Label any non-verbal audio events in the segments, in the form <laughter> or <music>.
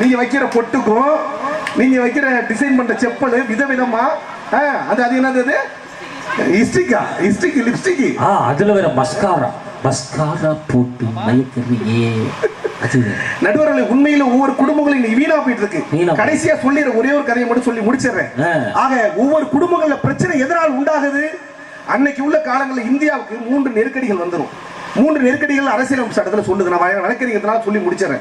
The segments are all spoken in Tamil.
நீங்க வைக்கிற பொட்டுக்கும் நீங்க வைக்கிற டிசைன் பண்ற செப்பல் விதவிதமா அது அது என்னது இஸ்டிக்கா இஸ்டிக் லிப்ஸ்டிக். ஆ அதுல வேற மஸ்காரா மஸ்காரா போட்டு மயக்கிறியே. நடுவர்களை உண்மையில ஒவ்வொரு குடும்பங்களும் இன்னைக்கு வீணா போயிட்டு. இருக்கு. கடைசியா சொல்லிடுற ஒரே ஒரு கதையை மட்டும் சொல்லி முடிச்சிடுறேன். ஆக ஒவ்வொரு குடும்பங்கள்ல பிரச்சனை எதனால் உண்டாகுது? அன்னைக்கு உள்ள காலங்களில் இந்தியாவுக்கு மூன்று நெருக்கடிகள் வந்துரும். மூன்று நெருக்கடிகள் அரசியலமைப்பு சட்டத்தில் சொல்லுது. நான் வழ- வழக்கறிஞர்னால சொல்லி முடிச்சிடறேன்.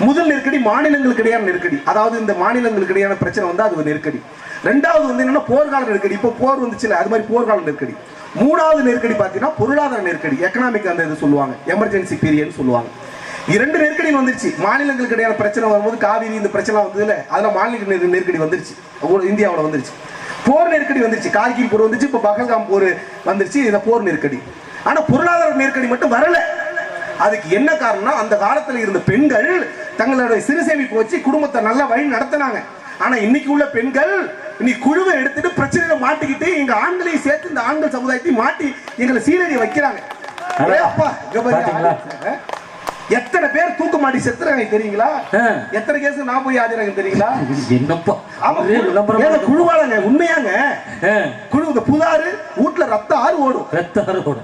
முதல் நெருக்கடி மாநிலங்களுக்கு இடையான நெருக்கடி. அதாவது இந்த மாநிலங்களுக்கு இடையான பிரச்சனை வந்து அது ஒரு நெருக்கடி. ரெண்டாவது வந்து என்னன்னா போர்க்கால நெருக்கடி. இப்போ போர் வந்துச்சுல அது மாதிரி போர்க்கால நெருக்கடி. மூணாவது நெருக்கடி பார்த்தீங்கன்னா பொருளாதார நெருக்கடி. எக்கனாமிக் அந்த இது சொல்லுவாங்க. எமர்ஜென்சி பீரியட்னு சொல்லுவாங்க. இரண்டு நெருக்கடி வந்துருச்சு. மாநிலங்களுக்கு இடையான பிரச்சனை வரும்போது காவிரி இந்த பிரச்சனை வந்ததுல அதெல்லாம் மாநில நெரு- நெருக்கடி வந்துருச்சு. இந்தியாவில் வந்துருச்சு. போர் நெருக்கடி வந்துருச்சு. கார்கில் போர் வந்துச்சு இப்போ பகல்காம் போர் வந்துருச்சு. இந்த போர் நெருக்கடி. ஆனா பொருளாதார நெருக்கடி மட்டும் வரல. அதுக்கு என்ன காரணம்னா அந்த காலத்துல இருந்த பெண்கள் தங்களுடைய சிறு சேமிப்பு வச்சு குடும்பத்தை நல்லா வழி நடத்தினாங்க. ஆனா இன்னைக்கு உள்ள பெண்கள் இன்னைக்கு குழுவை எடுத்துட்டு பிரச்சனையில மாட்டிக்கிட்டு எங்க ஆண்களையும் சேர்த்து இந்த ஆண்கள் சமுதாயத்தையும் மாட்டி எங்களை சீரடி வைக்கிறாங்க? எத்தனை பேர் தூக்கு மாட்டி செத்துறாங்க தெரியுங்களா. எத்தனை கேஸ் நான் போய் ஆஜராங்க தெரியுங்களா? <laughs> என்னப்பா? குழுவாளங்க உண்மையாங்க. குழு இந்த புதாறு வீட்டுல ரத்த ஆறு ஓடும். ரத்த அறுகோடு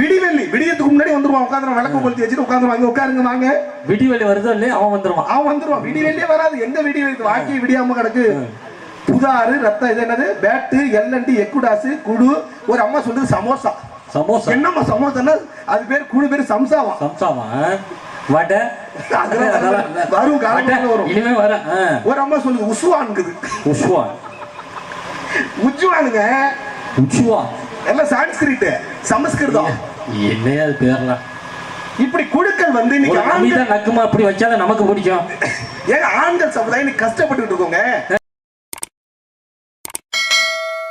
விடிவெள்ளி விடியத்துக்கு முன்னாடி வந்துருவான் உட்காந்து விளக்கு கொளுத்தி வச்சுட்டு உட்காந்துருவாங்க இங்க உட்காருங்க வாங்க. விடிவெளி வருதோ இல்லையா அவன் வந்துருவான். அவன் வந்துருவான். விடிவெள்ளியே வராது. எங்க விடிவெள்ளி? வாக்கி விடியாம கிடக்கு. புதாறு ரத்தம் இது என்னது? பேட்டு எல்லண்டி எக்குடாசு குடு. ஒரு அம்மா சொல்றது சமோசா. சமோசா? என்னம்மா சமோசான்னா அது பேர் குழு பேர் சம்சாவா? சம்சாவா? வடை. வரும் காலத்துல வரும். இனிமே வர ஒரு அம்மா சொல்லுது உசுவான்குது. உஷ்வா உஜ்வானுங்க உச்சுவா எல்லாம் சான்ஸ்கிரிட் சமஸ்கிருதம். என்னையா அது பேர்லாம் இப்படி குழுக்கள் வந்து இன்னைக்கு நக்குமா அப்படி வச்சாலும் நமக்கு பிடிக்கும். ஏங்க ஆண்கள் சமுதாயம் இன்னைக்கு கஷ்டப்பட்டுட்டு இருக்கோங்க?